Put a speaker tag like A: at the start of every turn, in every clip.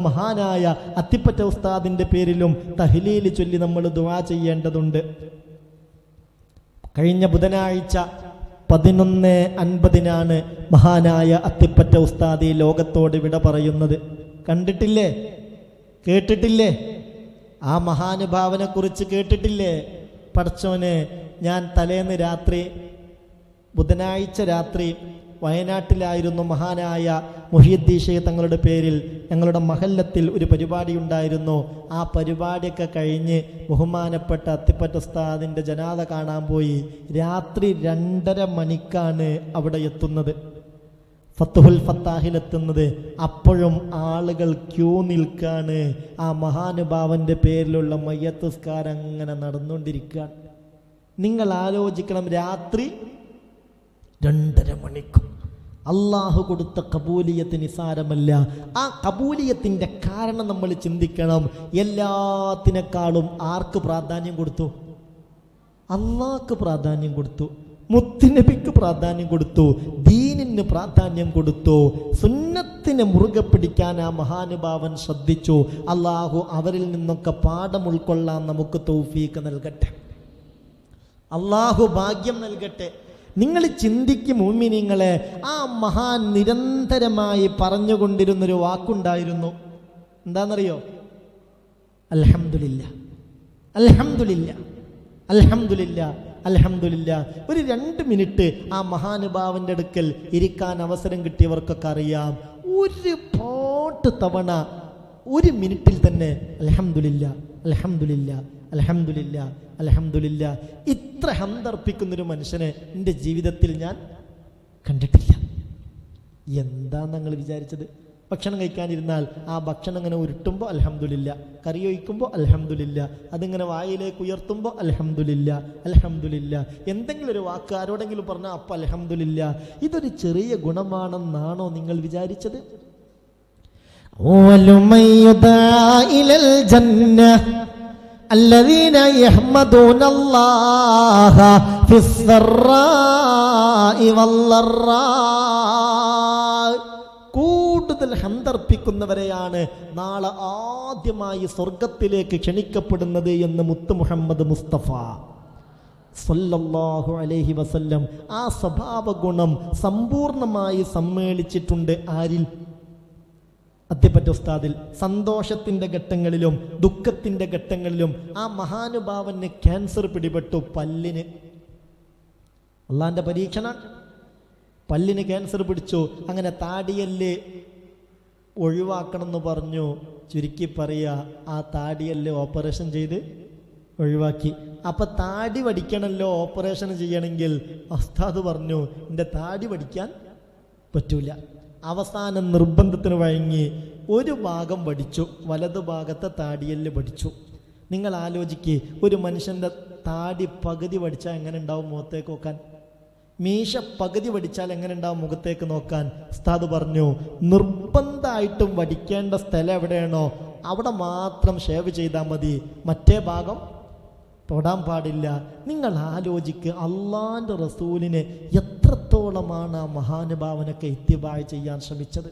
A: മഹാനായ അത്തിപ്പറ്റ ഉസ്താദിന്റെ പേരിലും തഹ്ലീൽ ചൊല്ലി നമ്മൾ ദുവാ ചെയ്യേണ്ടതുണ്ട്. കഴിഞ്ഞ ബുധനാഴ്ച പതിനൊന്ന് അൻപതിനാണ് മഹാനായ അത്തിപ്പറ്റ ഉസ്താദി ലോകത്തോട് വിട പറയുന്നത്. കണ്ടിട്ടില്ലേ? കേട്ടിട്ടില്ലേ? ആ മഹാനുഭാവനെ കുറിച്ച് കേട്ടിട്ടില്ലേ? പഠിച്ചവന് ഞാൻ തലേന്ന് രാത്രി ബുധനാഴ്ച രാത്രി വയനാട്ടിലായിരുന്നു മഹാനായ മുഹീദ്ദീഷയ തങ്ങളുടെ പേരിൽ ഞങ്ങളുടെ മഹല്ലത്തിൽ ഒരു പരിപാടി ഉണ്ടായിരുന്നു. ആ പരിപാടിയൊക്കെ കഴിഞ്ഞ് ബഹുമാനപ്പെട്ട അത്തിപ്പറ്റ ഉസ്താദിന്റെ ജനാത കാണാൻ പോയി. രാത്രി രണ്ടര മണിക്കാണ് അവിടെ എത്തുന്നത്. ഫത്തുഹുൽ ഫത്താഹിലെത്തുന്നത് അപ്പോഴും ആളുകൾ ക്യൂ നിൽക്കാണ്. ആ മഹാനുഭാവന്റെ പേരിലുള്ള മയ്യത്തുസ്കാരം അങ്ങനെ നടന്നുകൊണ്ടിരിക്കുകയാണ്. നിങ്ങൾ ആലോചിക്കണം രാത്രി രണ്ടര മണിക്കൂർ. അള്ളാഹു കൊടുത്ത കബൂലിയത്ത് നിസാരമല്ല ആ കബൂലിയത്തിന്റെ കാരണം നമ്മൾ ചിന്തിക്കണം. എല്ലാത്തിനേക്കാളും ആർക്ക് പ്രാധാന്യം കൊടുത്തു? അള്ളാഹ്ക്ക് പ്രാധാന്യം കൊടുത്തു. മുത്തുനബിക്ക് പ്രാധാന്യം കൊടുത്തു. ദീനിന് പ്രാധാന്യം കൊടുത്തു. സുന്നത്തിനെ മുറുകെ പിടിക്കാൻ ആ മഹാനുഭാവൻ ശ്രദ്ധിച്ചു. അള്ളാഹു അവരിൽ നിന്നൊക്കെ പാഠം ഉൾക്കൊള്ളാൻ നമുക്ക് തൗഫീക്ക് നൽകട്ടെ. അള്ളാഹു ഭാഗ്യം നൽകട്ടെ. നിങ്ങൾ ചിന്തിക്കും മൂമിനിങ്ങളെ ആ മഹാൻ നിരന്തരമായി പറഞ്ഞുകൊണ്ടിരുന്നൊരു വാക്കുണ്ടായിരുന്നു. എന്താണെന്നറിയോ? അൽഹംദുലില്ല. അൽഹംദുലില്ല. അൽഹംദുലില്ല. അൽഹംദുലില്ല. ഒരു രണ്ട് മിനിറ്റ് ആ മഹാനുഭാവന്റെ അടുക്കൽ ഇരിക്കാൻ അവസരം കിട്ടിയവർക്കൊക്കെ അറിയാം. ഒരു പോട്ട് തവണ ഒരു മിനിറ്റിൽ തന്നെ അൽഹംദുലില്ല അൽഹംദുലില്ല. അലഹമുല്ല അലഹമുല്ല ഇത്ര ഹന്തർപ്പിക്കുന്നൊരു മനുഷ്യനെ എന്റെ ജീവിതത്തിൽ ഞാൻ കണ്ടിട്ടില്ല. എന്താ ഞങ്ങൾ വിചാരിച്ചത്? ഭക്ഷണം കഴിക്കാനിരുന്നാൽ ആ ഭക്ഷണം ഇങ്ങനെ ഉരുട്ടുമ്പോൾ അലഹമുല്ല കറി ഒഴിക്കുമ്പോൾ അലഹമുല്ല അതിങ്ങനെ വായിലേക്ക് ഉയർത്തുമ്പോൾ അലഹമുല്ല അലഹമുല്ല എന്തെങ്കിലും ഒരു വാക്ക് ആരോടെങ്കിലും പറഞ്ഞാൽ അപ്പം അലഹമുല്ല ഇതൊരു ചെറിയ ഗുണമാണെന്നാണോ നിങ്ങൾ വിചാരിച്ചത്? ഓലുമയുദ ഇലൽ ജന്ന الذين يحمدون الله في السراء والضراء കൂടുതൽ ഹന്തർപ്പിക്കുന്നവരെയാണ് നാളെ ആദ്യമായി സ്വർഗത്തിലേക്ക് ക്ഷണിക്കപ്പെടുന്നത് എന്ന് മുത്ത് മുഹമ്മദ് മുസ്തഫ സല്ലല്ലാഹു അലൈഹി വസല്ലം ആ സ്വഭാവ ഗുണം സമ്പൂർണമായി സമ്മേളിച്ചിട്ടുണ്ട് ആരിൽ അത്തിപ്പറ്റ ഉസ്താദിൽ സന്തോഷത്തിന്റെ ഘട്ടങ്ങളിലും ദുഃഖത്തിന്റെ ഘട്ടങ്ങളിലും ആ മഹാനുഭാവന് ക്യാൻസർ പിടിപെട്ടു പല്ലിന്. അള്ളാന്റെ പരീക്ഷണ. പല്ലിന് ക്യാൻസർ പിടിച്ചു. അങ്ങനെ താടിയല്ല് ഒഴിവാക്കണമെന്ന് പറഞ്ഞു. ചുരുക്കി പറയുക ആ താടിയല്ല് ഓപ്പറേഷൻ ചെയ്ത് ഒഴിവാക്കി. അപ്പൊ താടി വടിക്കണമല്ലോ ഓപ്പറേഷൻ ചെയ്യണമെങ്കിൽ ഉസ്താദ് പറഞ്ഞു എന്റെ താടി വടിക്കാൻ പറ്റൂല. അവസാനം നിർബന്ധത്തിന് വഴങ്ങി ഒരു ഭാഗം വടിച്ചു വലതു ഭാഗത്തെ താടിയൽ പഠിച്ചു നിങ്ങൾ ആലോചിക്ക് ഒരു മനുഷ്യന്റെ താടി പകുതി വടിച്ചാൽ എങ്ങനെ ഉണ്ടാവും മുഖത്തേക്ക് നോക്കാൻ? മീശ പകുതി വടിച്ചാൽ എങ്ങനെ ഉണ്ടാവും മുഖത്തേക്ക് നോക്കാൻ? ഉസ്താദ് പറഞ്ഞു നിർബന്ധമായിട്ടും വടിക്കേണ്ട സ്ഥലം എവിടെയാണോ അവിടെ മാത്രം ഷേവ് ചെയ്താൽ മതി. മറ്റേ ഭാഗം തൊടാൻ പാടില്ല. നിങ്ങൾ ആലോചിക്ക് അള്ളാന്റെ റസൂലിനെ എത്രത്തോളമാണ് ആ മഹാനുഭാവനൊക്കെ ഇത്യബായ ചെയ്യാൻ ശ്രമിച്ചത്?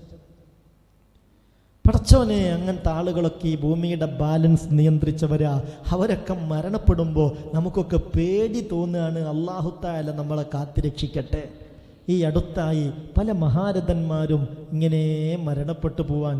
A: പടച്ചോനെ അങ്ങനത്തെ ആളുകളൊക്കെ ഈ ഭൂമിയുടെ ബാലൻസ് നിയന്ത്രിച്ചവരാ അവരൊക്കെ മരണപ്പെടുമ്പോൾ നമുക്കൊക്കെ പേടി തോന്നുകയാണ് അള്ളാഹുത്തായാല നമ്മളെ കാത്തിരക്ഷിക്കട്ടെ. ഈ അടുത്തായി പല മഹാരഥന്മാരും ഇങ്ങനെ മരണപ്പെട്ടു പോവാൻ